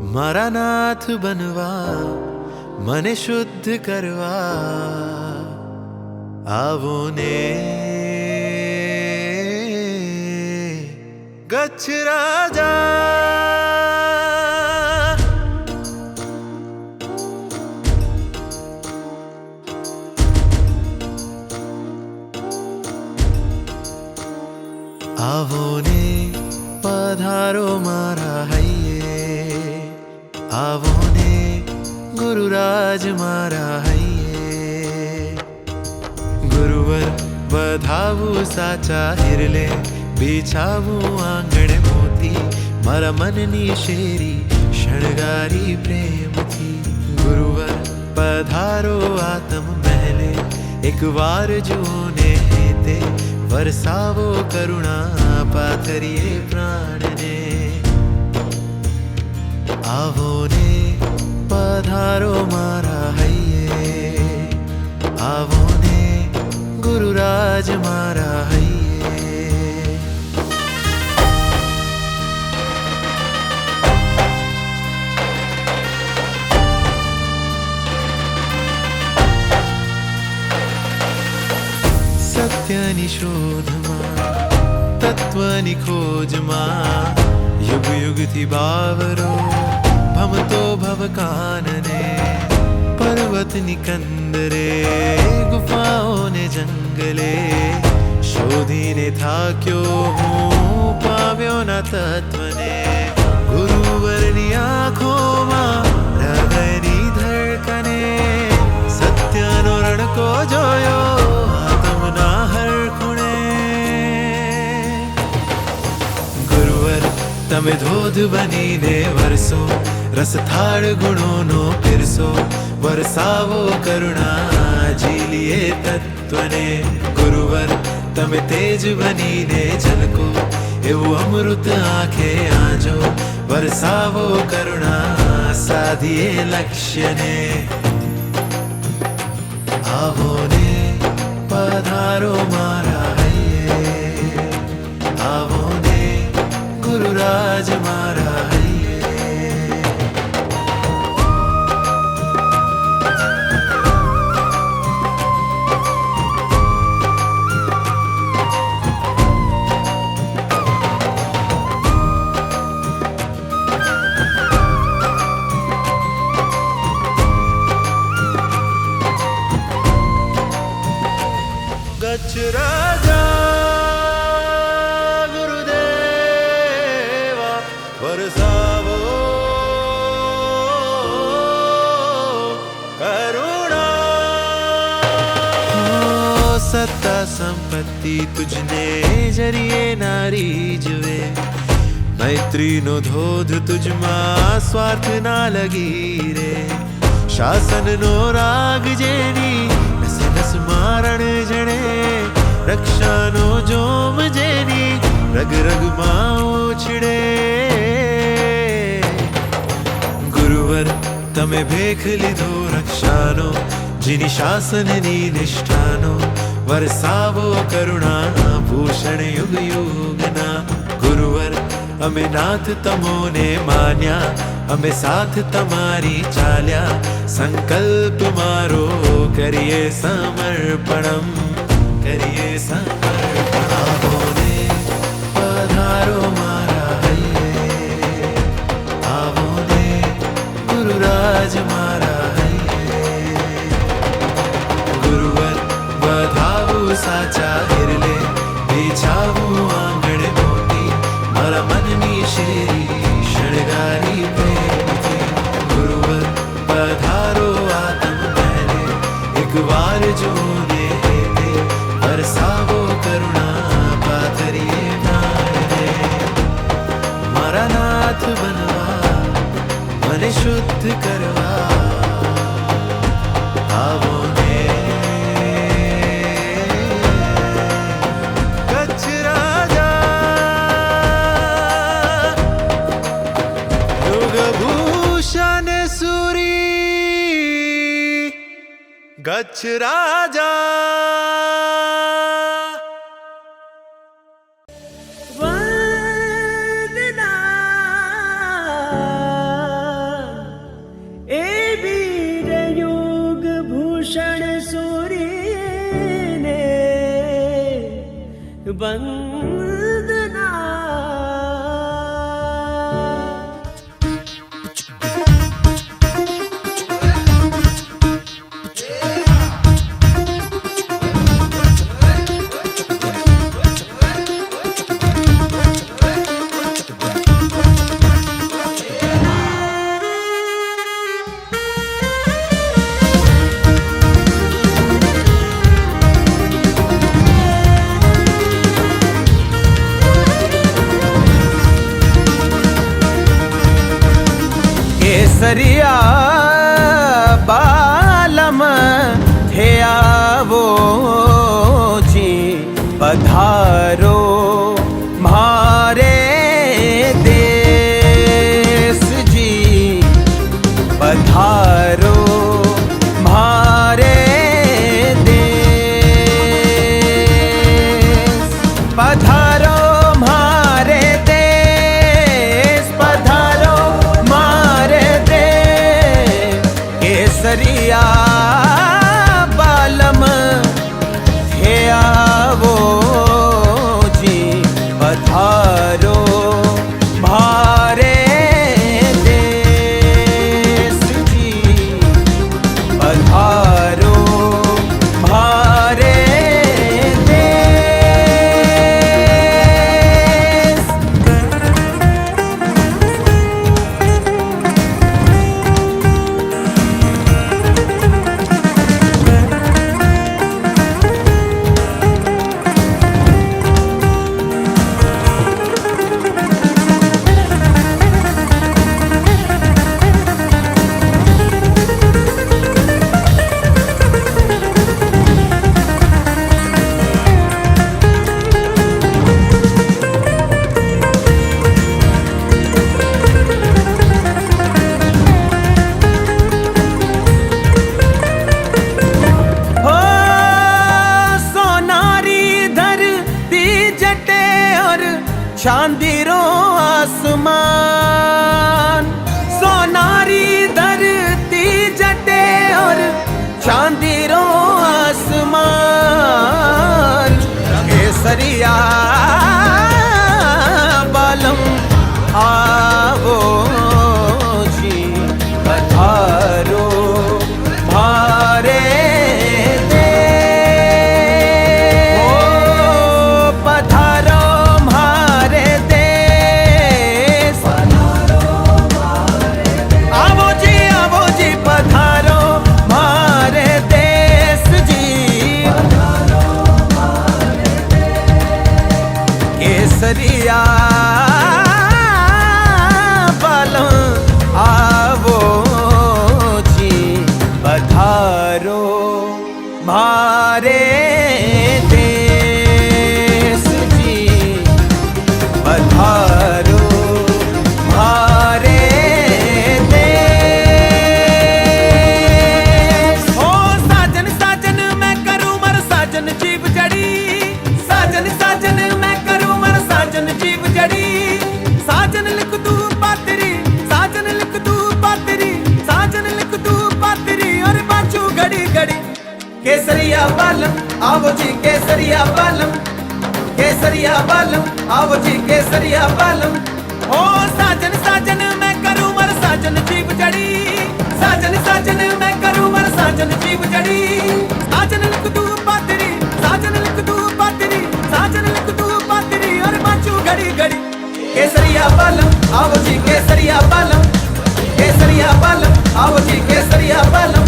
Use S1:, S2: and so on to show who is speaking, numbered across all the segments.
S1: મારા નાથ બનવા મને શુદ્ધ કરવા. આવો ને. ગચ્છ રાજા. આવો ને પધારો મારા આવો ને ગુરુરાજ મારા હૈયે ગુરુવર વધાવું સાચા હિરલે બિછાવું આંગણ મોતી મારા મનની શેરી શણગારી પ્રેમથી ગુરુવર પધારો આતમ મહેલે એક વાર જુઓ ને તે વરસાવો કરુણા પાથરીએ પ્રાણને આવો ને પધારો મારા હૈયે. આવો ને ગુરુરાજ મારા હૈયે. સત્યની શોધમાં, તત્વની ખોજમાં, યુગ યુગથી બાવરો ભમતો ભવકાનને પર્વતની કંદરે ગુફાઓને જંગલે શોધીને થાક્યો હું પાવ્યો ના તત્વને ગુરુવરની આંખોમાં હૃદયની ધડકને સત્યનો રણકો જોયો આતમના હર તમે ધોધ બનીને વરસો, રસથાળ ગુણોનો ફેરસો વરસાવો કરુણા જીલીએ તત્વને. ગુરુવર, તમે તેજ બનીને ઝલકો એવું અમૃત આંખે આજો, વરસાવો કરુણા સાધીએ લક્ષ્યને. આવો ને પધારો મારા ગુરુરાજ મારા ગચ્છ સત્તા સંપત્તિ તુજને જરીએ નારી જવે મૈત્રીનો ધોધ તુજમાં સ્વાર્થ ના લગી રે શાસનનો રાગ જેની નસ નસ મારણ જણે રક્ષાનો જોમ જેની રગ રગમાં ઉછળે ગુરુવર તમે ભેખ લીધો રક્ષાનો જેની શાસનની નિષ્ઠાનો વરસાવો કરુણા ભૂષણ યુગ યુગના ગુરુવર, અમે નાથ તમોને માન્યા, અમે સાથ તમારી ચાલ્યા. સંકલ્પ મારો કરીએ સમર્પણમ, કરીએ સમર્પણ. પધારો મારા હૈયે. આવો ને ગુરુરાજ મારા સાચા હિરલે બિછાવું આંગણ મોતી, મારા મનની શેરી, શણગારી પ્રેમથી. ગુરુવર પધારો આતમ પહેલે એક વાર જોને તે વરસાવો કરુણા પાથરીએ પ્રાણને મારા નાથ બનવા, મને શુદ્ધ કરવા. આવો கட்ச் ராஜா भूषण सूर्य
S2: ने
S3: बंद સરિયા બાલમ હે આવોજી બધા ਜੀਵ ਜੜੀ। ਸਾਜਨ ਸਾਜਨ, ਮੈਂ ਕਰੂੰ ਮਰ ਸਾਜਨ ਜੀਵ ਜੜੀ। ਸਾਜਨ ਲਿਖ ਤੂੰ ਪਾਤਰੀ, ਸਾਜਨ ਲਿਖ ਤੂੰ ਪਾਤਰੀ, ਸਾਜਨ ਲਿਖ ਤੂੰ ਪਾਤਰੀ, ਔਰ ਬਾਚੂ ਗੜੀ ਗੜੀ। ਕੇਸਰੀਆ ਬਾਲਮ, ਆਵੋ ਜੀ ਕੇਸਰੀਆ ਬਾਲਮ। ਕੇਸਰੀਆ ਬਾਲਮ, ਆਵੋ ਜੀ ਕੇਸਰੀਆ ਬਾਲਮ। ਓ ਸਾਜਨ ਸਾਜਨ, ਮੈਂ ਕਰੂੰ ਮਰ ਸਾਜਨ ਜੀਵ ਜੜੀ। ਸਾਜਨ ਸਾਜਨ, ਮੈਂ ਕਰੂੰ ਮਰ ਸਾਜਨ ਜੀਵ ਜੜੀ। ਸਾਜਨ ਲਿਖ ਤੂੰ ਪਾਤਰੀ હાજર લખતું પાતરી અર પાછું ઘડી ઘડી. કેસરિયા પાલમ, આવો જી કેસરિયા પાલમ. કેસરિયા પાલમ, આવો જી કેસરિયા પાલમ.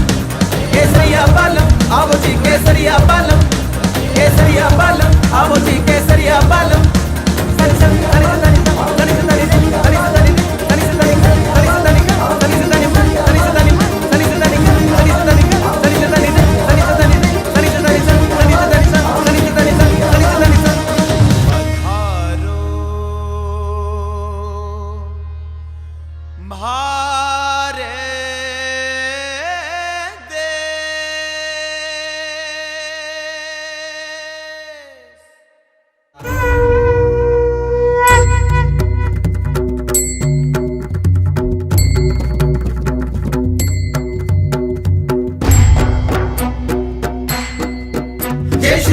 S3: કેસરિયા પાલમ, આવો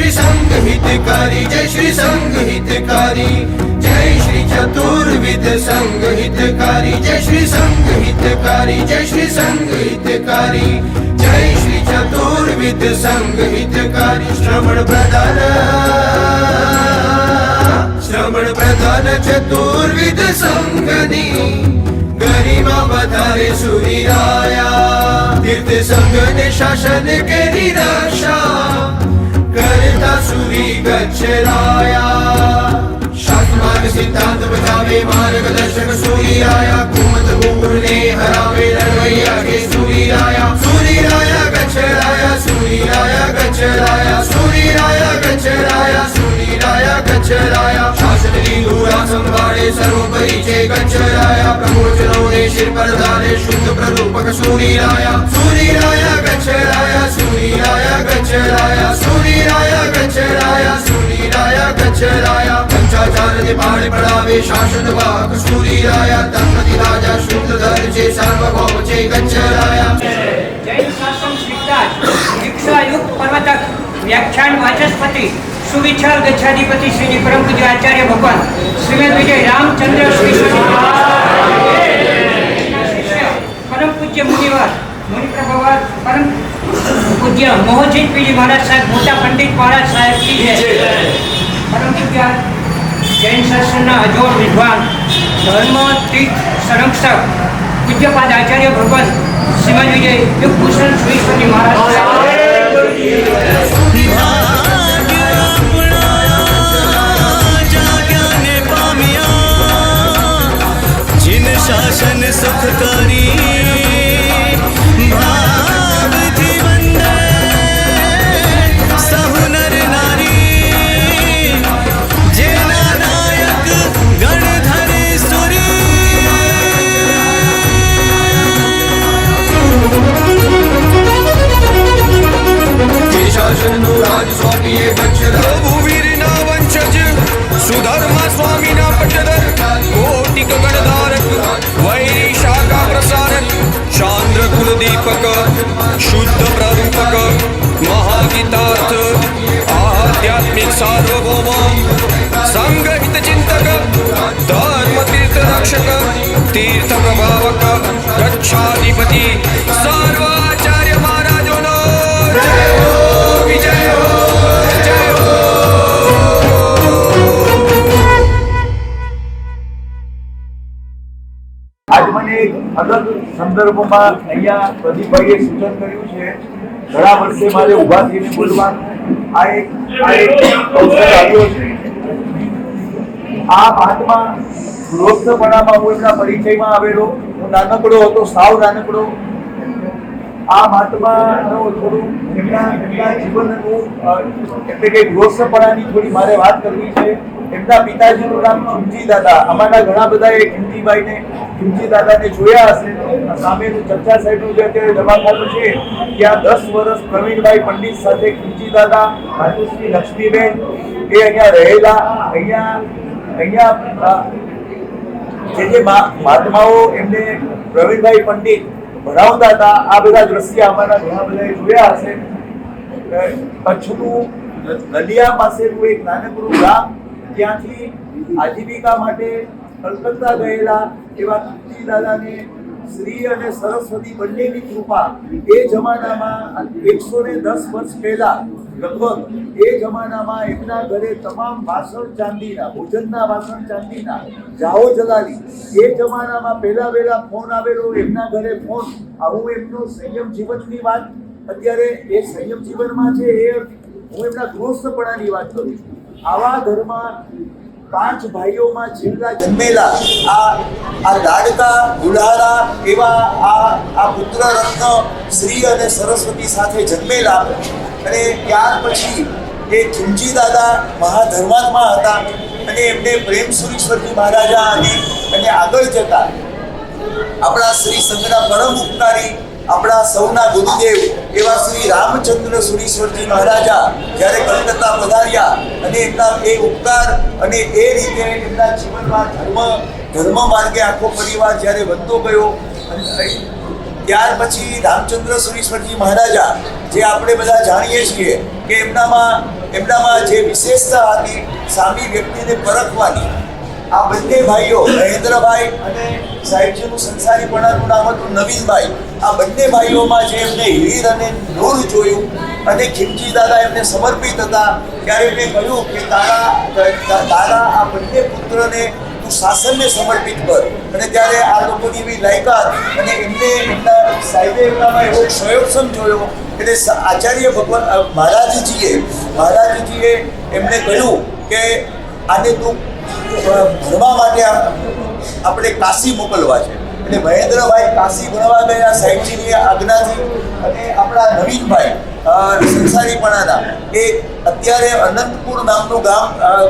S3: શ્રી સંઘ હિતકારી જય શ્રી સંઘ હિતકારી જય શ્રી ચતુર્વિધ સંઘ હિતકારી જય શ્રી સંઘ હિતકારી જય શ્રી સંઘ હિતકારી જય શ્રી ચતુર્વિધ સંઘ હિતકારી શ્રવણ પ્રદાન શ્રવણ પ્રધાન ચતુર્વિધ સંઘની ગરિમા વધારે સુરી રાયા તીર્થ સંઘ ને શાસન કરી રાશા ਸੁਰੀ ਗਛਰਾਇਆ। ਸ਼ਤਮਾਰਗ ਸਿੱਧਾਂਤ ਬਚਾਵੇ ਮਾਰਗ ਦਰਸ਼ਕ
S4: ਸੂਰੀ ਆਇਆ। ਕੁਮਤ ਗੂਰ
S2: ਨੇ ਹਰਾਵੇ ਲੜਵਈਆ ਕੇ ਸੂਰੀ ਆਇਆ। ਸੂਰੀ ਆਇਆ, ਗਛਰਾਇਆ, ਸੂਰੀ ਆਇਆ, ਗਛਰਾਇਆ। ਸੂਰੀ ਆਇਆ, ਗਛਰਾਇਆ, ਸੂਰੀ ਆਇਆ, ਗਛਰਾਇਆ। ਸ਼ਾਸਨ ਦੀ ਦੂਰਾ ਸੰਭਾਲੇ ਸਰੋਪਰੀ ਚੇ ਗਛਰਾਇਆ। ਪ੍ਰਭੂ ਚਲਾਉਣੇ ਸਿਰ ਪਰਦਾਰੇ, ਸ਼ੁੱਧ ਪ੍ਰਰੂਪਕ ਸੂਰੀ ਆਇਆ। ਸੂਰੀ ਆਇਆ, ਗਛਰਾਇਆ, ਸੂਰੀ ਆਇਆ, ਗਛਰਾਇਆ। ગચ્છરાયા સૂર્યાયા ગચ્છરાયા પંચાચાર ને પાણી પડાવે શાસન વાક રાયા તન્મતિ રાજા, શુદ્ધ ધર છે, સાર્વભૌમ છે
S5: પર્વતક વ્યાખ્યાન વાચસ્પતિ, સુવિચાર ગચ્છાધિપતિ શ્રી પરમ પૂજ્ય આચાર્ય ભગવાન, શ્રીમદ વિજય રામચંદ્ર શ્રી શિષ્ય પરમ પૂજ્ય મુનિવાર મુનિ પ્રભવાર પરમ પૂજ્ય મોહનજી પીજી મહારાજ સાહેબ મોટા પંડિત મહારાજ સાહેબ કી છે. પરંતુ પૂજ્ય જૈન શાસનના અજોડ વિદ્વાન ધર્મ તીર્થ સંરક્ષક પૂજ્યપાદ આચાર્ય ભગવાન શ્રીમદ વિજય યુગભૂષણ શ્રીશ્વરી મહારાજ
S6: જાગ્યાને પામ્યા જીન શાસન સુખકારી શુદ્ધ પ્રરૂપક મહાગીતાર્થ આધ્યાત્મિક સાર્વભૌમ સંગહિત ચિંતક ધર્મ તીર્થ રક્ષક તીર્થ પ્રભાવક ગચ્છાધિપતિ સર્વ
S7: મને અલગ સંદર્ભમાં અહીંયા પ્રદીપભાઈએ સૂચન કર્યું છે. ઘણા વર્ષે મારે ઊભા થઈને બોલવાનું. આ એક આ એક અવસર આવ્યો છે. આ મહાત્મા ગૃહસ્થપણામાં હું પરિચયમાં આવેલો. હું નાનકડો હતો, સાવ નાનકડો. આ મહાત્માનો થોડું એમના એમના જીવનનું એટલે કે ગૃહસ્થપણાની થોડી મારે વાત કરવી છે. એમના પિતાજીનું નામ ખીમજી દાદા. અમારા ઘણા બધાએ ખીમજીભાઈને ખીમજી દાદાને જોયા હશે. સામેનું ચર્ચા સાહેબનું જે અત્યારે દવાખાનું છે, ત્યાં દસ વર્ષ પ્રવીણભાઈ પંડિત સાથે ખીમજી દાદા માતુશ્રી લક્ષ્મીબેન, એ અહીંયા રહેલા. અહીંયા અહીંયા જે જે મહાત્માઓ એમને પ્રવીણભાઈ પંડિત ભણાવતા હતા, આ બધા દ્રશ્ય અમારા ઘણા બધાએ જોયા હશે. કચ્છનું નલિયા પાસેનું એક નાનકડું ગામ ત્યાંથી આજીવિકા માટે કલકત્તા ગયેલા એવા દાદાને શ્રી અને સરસ્વતી બંનેની કૃપા એ જમાનામાં એકસો ને દસ વર્ષ પહેલા લગભગ એ જમાનામાં એમના ઘરે તમામ વાસણ ચાંદીના, ભોજનના વાસણ ચાંદીના, જાઓ જલાલી. એ જમાનામાં પહેલા વહેલા ફોન આવેલો, એમના ઘરે ફોન. આવું એમનું સંયમ જીવનની વાત. અત્યારે એ સંયમ જીવનમાં છે એ હું એમના ગૃહસ્થપણાની વાત કરું છું. આવા ઘરમાં પાંચ ભાઈઓમાં છેલ્લા જન્મેલા આ આ લાડકા દુલારા એવા આ આ પુત્ર રત્ન શ્રી અને સરસ્વતી સાથે જન્મેલા અને ત્યાર પછી એ ખીમજી દાદા મહાધર્માત્મા હતા અને એમને પ્રેમ સુરેશ્વરજી મહારાજા અને અને આગળ જતા આપણા શ્રી સંઘના પરમ ઉપકારી આપણા સૌના ગુરુદેવ એવા શ્રી રામચંદ્ર સુરીશ્વરજી મહારાજા, જ્યારે કલકત્તા પધાર્યા અને એમના એ ઉપકાર અને એ રીતે એમના જીવનમાં ધર્મ ધર્મ માર્ગે આખો પરિવાર જ્યારે વધતો ગયો ત્યાર પછી રામચંદ્ર સુરીશ્વરજી મહારાજા, જે આપણે બધા જાણીએ છીએ કે એમનામાં એમનામાં જે વિશેષતા હતી, સામી વ્યક્તિને પરખવાની આ બંને ભાઈઓ, મહેન્દ્રભાઈ અને સાહેબજીનું સંસારીપણાનું નામ હતું નવીનભાઈ. આ બંને ભાઈઓમાં જે એમને હીર અને નૂર જોયું અને ખીમજી દાદા એમને સમર્પિત હતા, ત્યારે એમને કહ્યું કે, તારા તારા આ બંને પુત્રને તું શાસનને સમર્પિત કર. અને ત્યારે આ લોકોની એવી લાયકાત અને એમને એમના સાહેબે એમનામાં એવો ક્ષયોક્ષમ જોયો. એટલે આચાર્ય ભગવાન મહારાજજીએ મહારાજજીએ એમને કહ્યું કે, આને તું ભણવા માટે આપણે કાશી મોકલવા છે. એટલે મહેન્દ્રભાઈ કાશી ભણવા ગયા સાહેબજીની આજ્ઞાથી અને આપણા નવીનભાઈ સંસારીપણાના એ અત્યારે અનંતપુર નામનું ગામ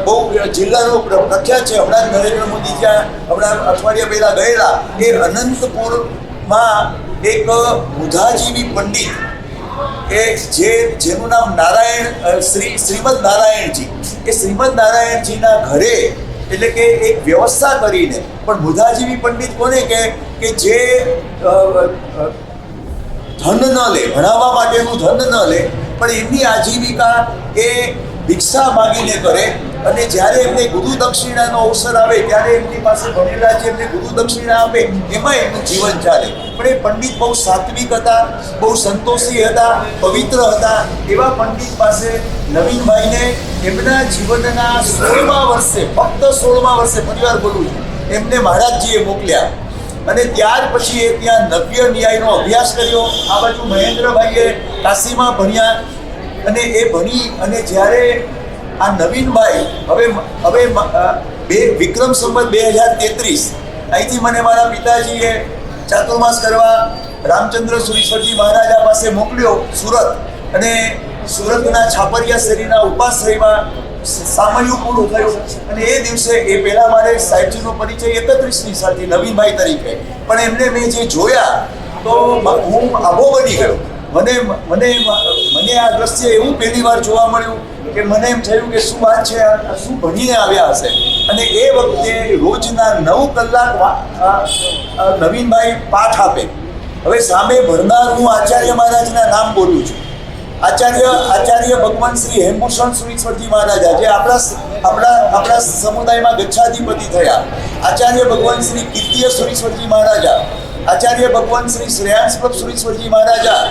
S7: બહુ જિલ્લાનું પ્રખ્યાત છે. હમણાં નરેન્દ્ર મોદી જ્યાં હમણાં અઠવાડિયા પહેલા ગયેલા. એ અનંતપુરમાં એક મુધાજીવી પંડિત કે જે, જેનું નામ નારાયણ શ્રી, શ્રીમદ નારાયણજી. એ શ્રીમદ નારાયણજીના ઘરે એટલે કે એક વ્યવસ્થા કરીને, પણ બુધાજીવી પંડિત કોને કે કે જે ધન ન લે, ભણાવવા માટેનું ધન ન લે, પણ એમની આજીવિકા એ ભિક્ષા માગીને કરે અને જ્યારે એમને ગુરુ દક્ષિણાનો અવસર આવે, ત્યારે એમની પાસે ભણેલા જે એમને ગુરુ દક્ષિણા આપે, એમાં એમનું જીવન ચાલે. પણ એ પંડિત બહુ સાત્વિક હતા, બહુ સંતોષી હતા, પવિત્ર હતા. એવા પંડિત પાસે નવીનભાઈને એમના જીવનના સોળમા વર્ષે, ફક્ત સોળમા વર્ષે પરિવાર બોલું એમને મહારાજજીએ મોકલ્યા. અને ત્યાર પછી એ ત્યાં નવ્ય ન્યાયનો અભ્યાસ કર્યો. આ બાજુ મહેન્દ્રભાઈએ કાશીમાં ભણ્યા. અને એ ભણી અને જ્યારે આ નવીનભાઈ, હવે હવે બે, વિક્રમ સંવત બે હજાર તેત્રીસ. અહીંથી મને મારા પિતાજીએ ચાતુર્માસ કરવા રામચંદ્ર સુરીશ્વરજી મહારાજા પાસે મોકલ્યો સુરત. અને સુરતના છાપરિયા શેરીના ઉપાશ્રયમાં સામયું પૂરું થયું અને એ દિવસે એ પહેલાં મારે સાહેબજીનો પરિચય એકત્રીસની સાથે નવીનભાઈ તરીકે. પણ એમને મેં જે જોયા, તો હું આબો બની ગયો. મને મને મને આ દ્રશ્ય એવું પહેલી વાર જોવા મળ્યું કે મને એમ થયું કે શું વાત છે શું ભણીને આવ્યા હશે. અને એ વખતે રોજના નવ કલાક નવીનભાઈ પાઠ આપે. હવે સામે ભણનાર હું આચાર્ય મહારાજના નામ બોલું છું. આચાર્ય આચાર્ય ભગવાન શ્રી હેમભૂષણ સુરીશ્વરજી મહારાજા, જે આપણા આપણા આપણા સમુદાયમાં ગચ્છાધિપતિ થયા. આચાર્ય ભગવાન શ્રી કીર્તિય સુરીશ્વરજી મહારાજા. આચાર્ય ભગવાન શ્રી શ્રેયાંશ પ્રભ સુરીશ્વરજી મહારાજા.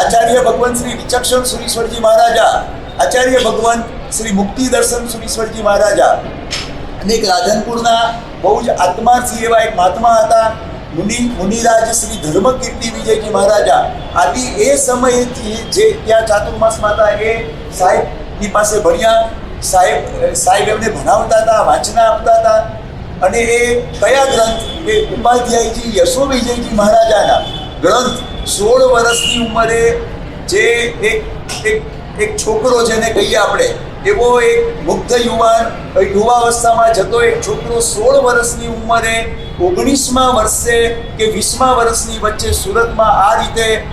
S7: આચાર્ય ભગવાન શ્રી વિચક્ષણ સુરીશ્વરજી મહારાજા, આચાર્ય ભગવાન શ્રી મુક્તિ દર્શન સુરીશ્વરજી મહારાજા. અને એક રાધનપુરના બહુ જ આત્માર્થી એવા એક મહાત્મા હતા, મુનિ, મુનિરાજ શ્રી ધર્મકીર્તિ વિજયજી મહારાજા. આદિ એ સમયેથી જે ત્યાં ચાતુર્માસમાં હતા એ સાહેબની પાસે ભણ્યા, સાહેબ સાહેબ એમને ભણાવતા હતા, વાંચના આપતા હતા, અને એ કયા ગ્રંથ, એ ઉપાધ્યાયજી યશો વિજયજી મહારાજાના ગ્રંથ સોળ વર્ષની ઉંમરે જે એક એક એક છોકરો જેને કહીએ આપણે, એવો એક મુગ્ધ યુવાન યુવાવસ્થામાં જતો એક છોકરો સોળ વર્ષની ઉંમરે ઓગણીસમા વર્ષે કે વીસમા વર્ષની વચ્ચે સુરતમાં આ રીતે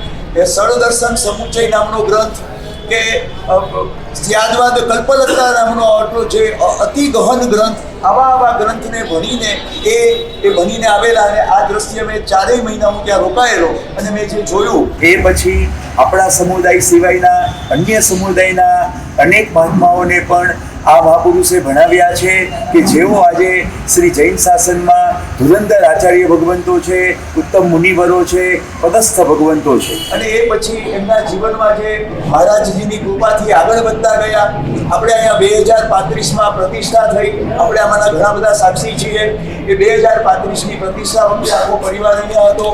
S7: સળદર્શન સમુચય નામનો ગ્રંથ કે ત્યારબાદ કલ્પલતા નામનો આટલો જે અતિ ગહન ગ્રંથ, આવા આવા ગ્રંથને ભણીને એ એ ભણીને આવેલા અને આ દ્રશ્ય મેં ચારેય મહિના હું ત્યાં રોકાયેલો અને મેં જે જોયું, એ પછી આપણા સમુદાય સિવાયના અન્ય સમુદાયના અનેક મહાત્માઓને પણ આ મહાપુરુષે ભણાવ્યા છે કે જેઓ આજે શ્રી જૈન શાસનમાં ધુરંધર આચાર્ય ભગવંતો છે, ઉત્તમ મુનિવરો છે પદસ્થ ભગવંતો છે. અને એ પછી એમના જીવનમાં જે મહારાજજીની કૃપાથી આગળ વધતા ગયા, આપણે અહીંયા બે હજાર પાંત્રીસમાં પ્રતિષ્ઠા થઈ, આપણે આમાંના ઘણા બધા સાક્ષી છીએ કે બે હજાર પાંત્રીસની પ્રતિષ્ઠા વખતે આખો પરિવાર અહીંયા હતો.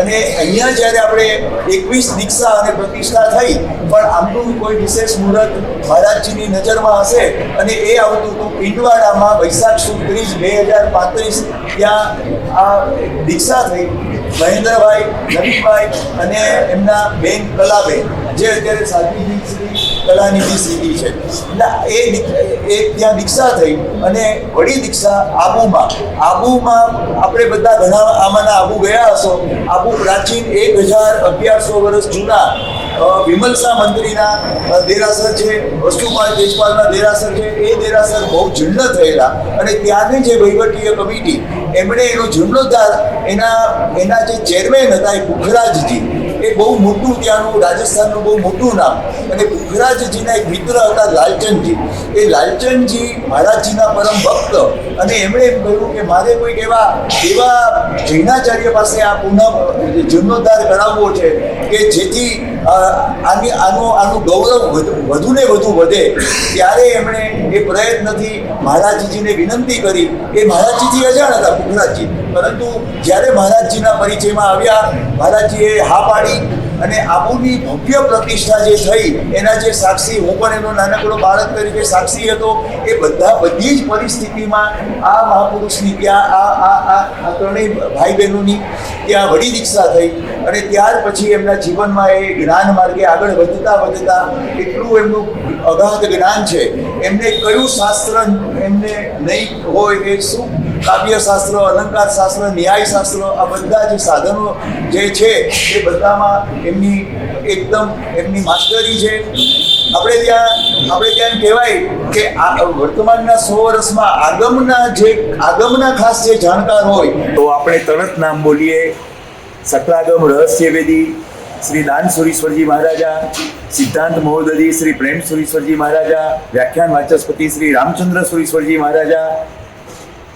S7: અને અહીંયા જ્યારે આપણે એકવીસ દીક્ષા અને પ્રતિષ્ઠા થઈ, પણ આમનું કોઈ વિશેષ મુહૂર્ત મહારાજજીની નજરમાં હશે. અને એ આવતું હતું પિંડવાડામાં વૈશાખ સુદ ત્રીસ બે હજાર પાંત્રીસ, ત્યાં આ દીક્ષા થઈ મહેન્દ્રભાઈ નવીનભાઈ અને એમના બેન કલાબેન. જે અત્યારે શ્રી કલાનિધિ સીધી છે. એટલે એ એ ત્યાં દીક્ષા થઈ અને વળી દીક્ષા આબુમાં. આબુમાં આપણે બધા ઘણા આમાંના આબુ ગયા હશો. આબુ પ્રાચીન એક હજાર અગિયારસો વર્ષ જૂના વિમલસા મંત્રીના દેરાસર છે, વસ્તુપાલ દેશપાલના દેરાસર છે, એ દેરાસર બહુ જીર્ણ થયેલા અને ત્યાંની જે વહીવટીય કમિટી, એમણે એનો જીર્ણોદ્ધાર એના એના જે ચેરમેન હતા એ પુખરાજજી એ બહુ મોટું ત્યાંનું રાજસ્થાનનું બહુ મોટું નામ. અને પુખરાજજીના એક મિત્ર હતા લાલચંદજી. એ લાલચંદજી મહારાજજીના પરમ ભક્ત. અને એમણે એમ કહ્યું કે મારે કોઈક એવા એવા જૈનાચાર્ય પાસે આ પુનઃ જીર્ણોદ્ધાર કરાવવો છે કે જેથી આની, આનું આનું ગૌરવ વધુ- ને વધુ વધે, ત્યારે એમણે એ પ્રયત્નથી મહારાજજીને વિનંતી કરી. એ મહારાજજીથી અજાણ હતા પુખરાજજી પરંતુ જ્યારે મહારાજજીના પરિચયમાં આવ્યા, મહારાજજીએ હા પાડી અને આબુની ભવ્ય પ્રતિષ્ઠા જે થઈ, એના જે સાક્ષી, હું પણ એનો નાનકડો બાળક તરીકે સાક્ષી હતો, એ બધા બધી જ પરિસ્થિતિમાં આ મહાપુરુષની ત્યાં, આ આ આ ત્રણેય ભાઈ બહેનોની ત્યાં વડી દીક્ષા થઈ અને ત્યાર પછી એમના જીવનમાં એ જ્ઞાન માર્ગે આગળ વધતા વધતા એટલું એમનું અગાધ જ્ઞાન છે. એમને કયું શાસ્ત્ર એમને નહીં હોય એ શું કાવ્ય શાસ્ત્ર અલંકાર શાસ્ત્ર ન્યાય શાસ્ત્ર આ બધા જે સાધનો જે છે, એ બધામાં એમની એકદમ એમની માસ્ટરી છે. આપણે ત્યાં આપણે ત્યાં કહેવાય કે આ વર્તમાનના સો વર્ષમાં આગમના જે, આગમના ખાસ જે જાણકાર હોય. તો આપણે તરત નામ બોલીએ. સકલાગમ રહસ્યવેદી શ્રી દાન સુરીશ્વરજી મહારાજા, સિદ્ધાંત મહોદધી શ્રી પ્રેમ સુરીશ્વરજી મહારાજા, વ્યાખ્યાન વાચસ્પતિ શ્રી રામચંદ્ર સુરીશ્વરજી મહારાજા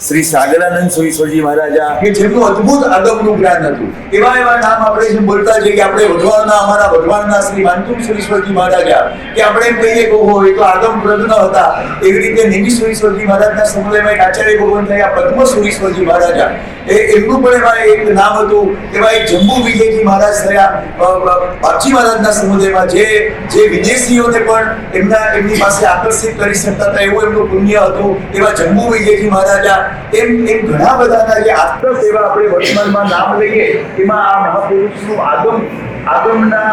S7: શ્રી સાગરાનંદ સુરીશ્વરજી મહારાજા. કે જેમનું અદ્ભુત આગમનું જ્ઞાન હતું. એવા એવા નામ આપણે જેમ બોલતા જઈએ કે આપણે વઢવાણના અમારા વઢવાણના શ્રી વાંતુ સુરીશ્વરજી મહારાજા. કે આપણે એમ કહીએ કે ઓહો, એ તો આગમ પ્રજ્ઞ હતા. એવી રીતે નિમિ સુરીશ્વરજી મહારાજના સમુદાયમાં એક આચાર્ય ભગવાન થયા, પદ્મ સુરીશ્વરજી મહારાજા. એ એમનું પણ એમાં એક નામ હતું. એવા એક જંબુ વિજયજી મહારાજ થયા બાપજી મહારાજના સમુદાયમાં. જે જે વિદેશીઓને પણ એમના, એમની પાસે આકર્ષિત કરી શકતા હતા. એવું એમનું પુણ્ય હતું. એવા જંબુ વિજયજી મહારાજા એમ એમ ઘણા બધાના જે આત્મ સેવા આપણે વર્તમાનમાં નામ લઈએ, એમાં આ મહાપુરુષનું આગમ આગમના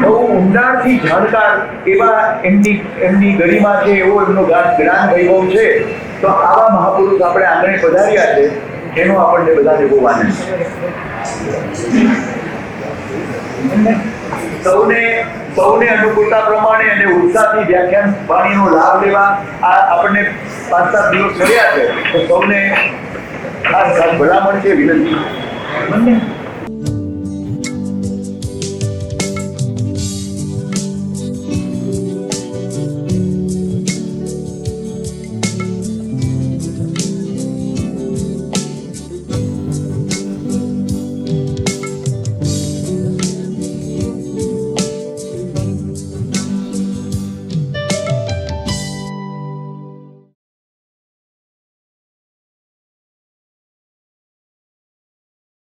S7: બહુ ઊંડાણથી જાણકાર એવા એમની એમની ગરિમા છે, એવો એમનો જ્ઞાન વૈભવ છે. તો આવા મહાપુરુષ આપણે આંગણે પધાર્યા છે, એનો આપણને બધાને બહુ આનંદ સૌને સૌને અનુકૂળતા પ્રમાણે અને ઉત્સાહથી વ્યાખ્યાન વાણીનો લાભ લેવા આ આપણને પાંચ સાત દિવસ કર્યા છે. તો સૌને આ ભલામણ છે, વિનંતી.